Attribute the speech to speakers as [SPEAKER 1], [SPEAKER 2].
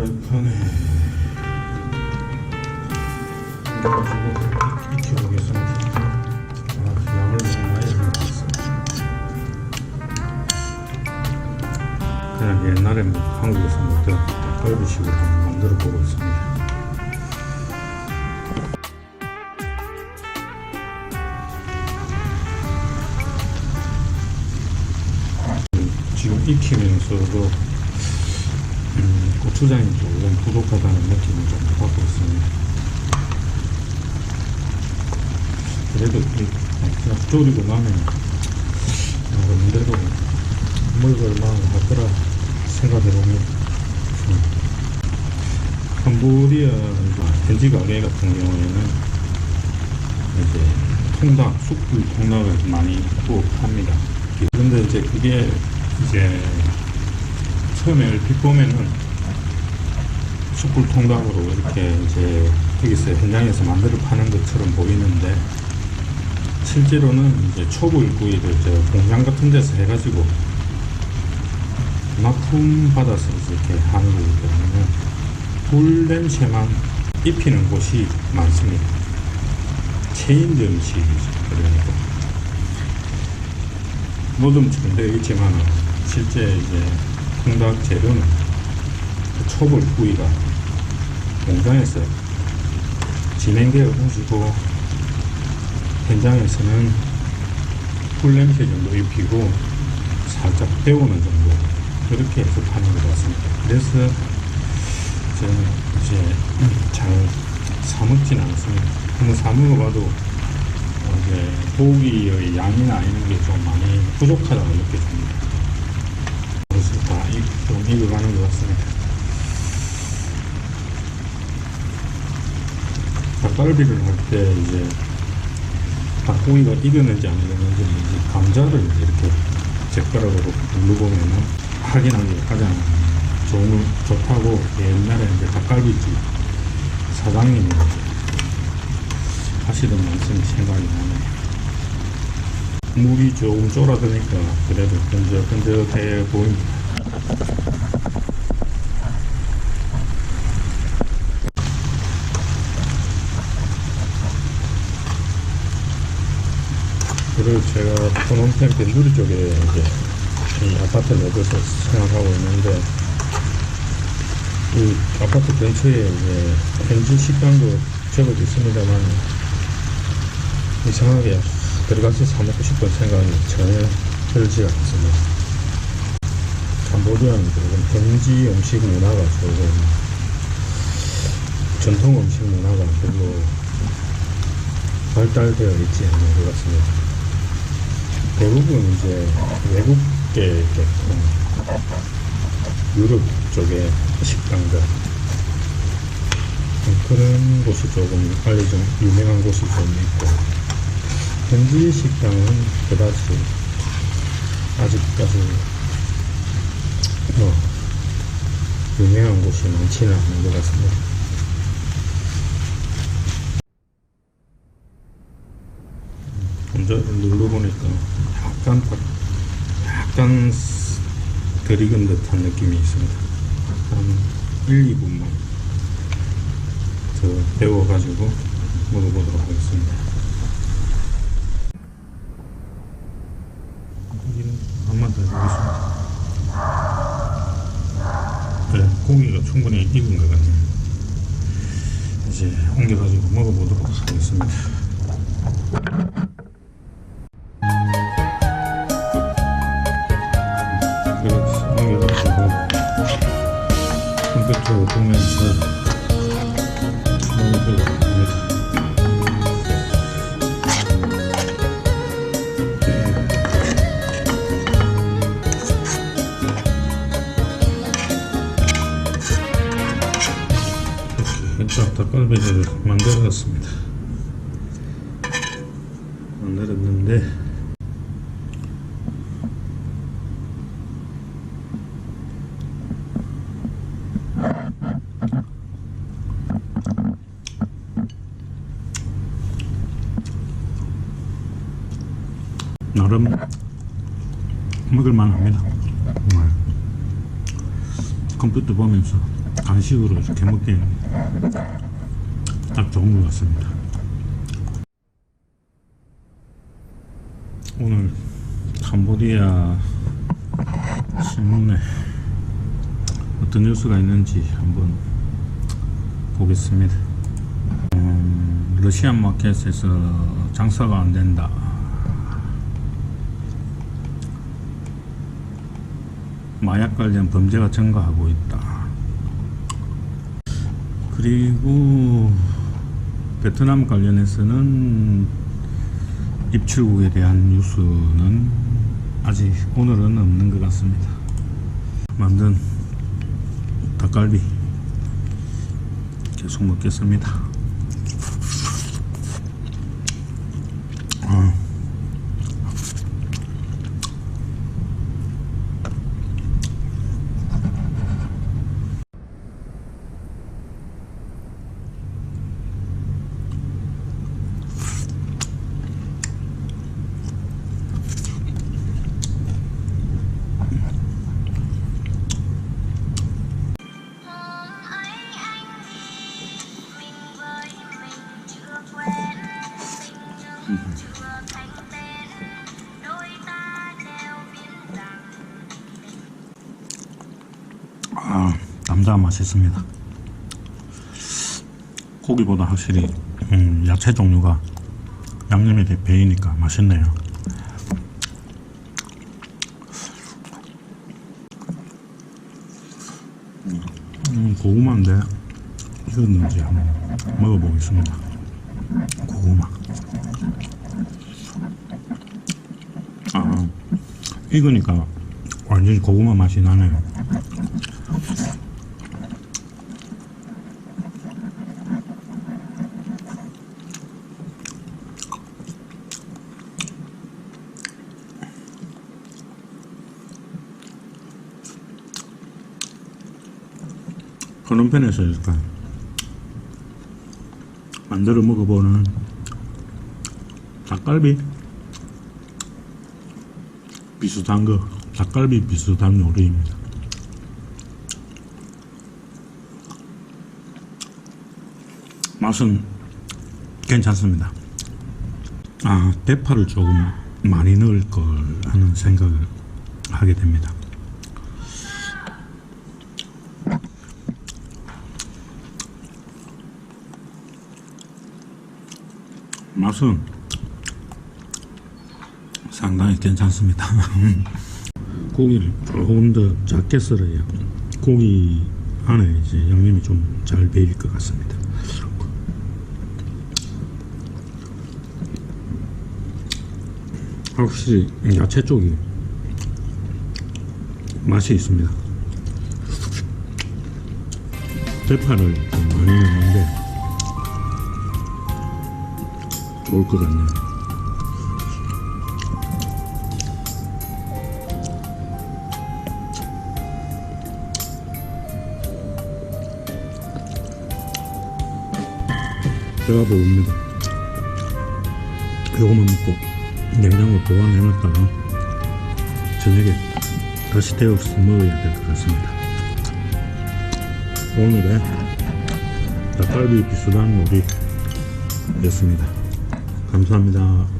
[SPEAKER 1] 프라이팬에 가지고 익혀보겠습니다. 아, 양을 너무 많이 넣었어. 그냥 옛날에 뭐 한국에서 먹던 닭갈비식으로 한번 만들어 보고 있습니다. 지금 익히면서도 음, 고추장이 조금 부족하다는 느낌을 좀 받고 있습니다. 그래도 이, 그냥 졸이고 나면 나름대로 먹을 만은 하더라 생각해 봅니다. 음. 캄보디아 현지 가게 같은 경우에는 이제 통닭, 숯불 통닭을 많이 구워 팝니다. 그런데 이제 그게 이제 처음에 얼핏 보면은 숯불 통닭으로 이렇게 이제 여기서 현장에서 만들어 파는 것처럼 보이는데 실제로는 이제 초불구이를 저 공장 같은 데서 해가지고 납품 받아서 이렇게 하는 거기 때문에 불 냄새만 입히는 곳이 많습니다. 체인점 음식이죠. 그러니까 노점처럼 되어 있지만 실제 이제 통닭 재료는 그 초벌 구이가 공장에서 진행되어 가지고 현장에서는 풀 냄새 정도 입히고 살짝 데우는 정도 그렇게 해서 파는 것 같습니다. 그래서 저는 이제 잘 사먹지는 않습니다. 한번 사먹어봐도 어, 이제 고기의 양이나 이런 게 좀 많이 부족하다고 느껴집니다. 그래서 다 익, 좀 익어가는 것 같습니다. 닭갈비를 할 때 이제 닭고기가 익었는지 안 익었는지 감자를 이렇게 젓가락으로 누르보면은 확인하기 가장 좋은, 좋다고 옛날에 이제 닭갈비집 사장님이 하시던 말씀이 생각이 나네요. 물이 조금 쫄아드니까 그래도 끈적끈적해 보입니다. 그리고 제가 포놈템 밴두리 쪽에 이제 이 아파트를 얻어서 생활하고 있는데 이 아파트 근처에 이제 현지 식당도 적어 있습니다만 이상하게 들어가서 사 먹고 싶은 생각이 전혀 들지 않습니다. 캄보디아는 현지 음식 문화가 조금 전통 음식 문화가 별로 발달되어 있지 않는 것 같습니다. 대부분 이제 외국계 유럽 쪽의 식당들 그런 곳이 조금 알려진 유명한 곳이 좀 있고 현지 식당은 그다지 아직까지 뭐 유명한 곳이 많지는 않은 것 같습니다. 먼저 눌러보니까 약간 딱- 약간 스- 덜 익은 듯한 느낌이 있습니다. 한 1, 2분만 더 데워가지고 먹어보도록 하겠습니다. 고기는 한번 더 해보겠습니다. 네, 고기가 충분히 익은 것 같네요. 이제 옮겨가지고 먹어보도록 하겠습니다. 컴퓨터 보면서 먹어보도록 합니다. 이렇게 해서 닭갈비를 만들었습니다. 만들었는데 나름 먹을만 합니다. 정말 컴퓨터 보면서 간식으로 이렇게 먹기는 딱 좋은 것 같습니다. 오늘 캄보디아 신문에 어떤 뉴스가 있는지 한번 보겠습니다. 음, 러시안 마켓에서 장사가 안 된다. 마약 관련 범죄가 증가하고 있다. 그리고 베트남 관련해서는 입출국에 대한 뉴스는 아직 오늘은 없는 것 같습니다. 만든 닭갈비 계속 먹겠습니다. 아, 남자 맛있습니다. 고기보다 확실히 음, 야채 종류가 양념이 돼 배이니까 맛있네요. 음, 고구마인데 익었는지 한번 먹어보겠습니다. 고구마. 아, 익으니까 완전히 고구마 맛이 나네요. 건너편에서 약간 만들어 먹어보는 닭갈비 비슷한 거 닭갈비 비슷한 요리입니다. 맛은 괜찮습니다. 아 대파를 조금 많이 넣을 걸 하는 생각을 하게 됩니다. 맛은 상당히 괜찮습니다. 고기를 조금 더 작게 썰어야 고기 안에 이제 양념이 좀 잘 배일 것 같습니다. 확실히 야채 쪽이 맛이 있습니다. 대파를 좀 많이 넣는데 좋을 것 같네요. 배가 부릅니다. 요거만 먹고 냉장고 보관해놨다가 저녁에 다시 데워서 먹어야 될 것 같습니다. 오늘의 닭갈비 비슷한 요리였습니다. 감사합니다.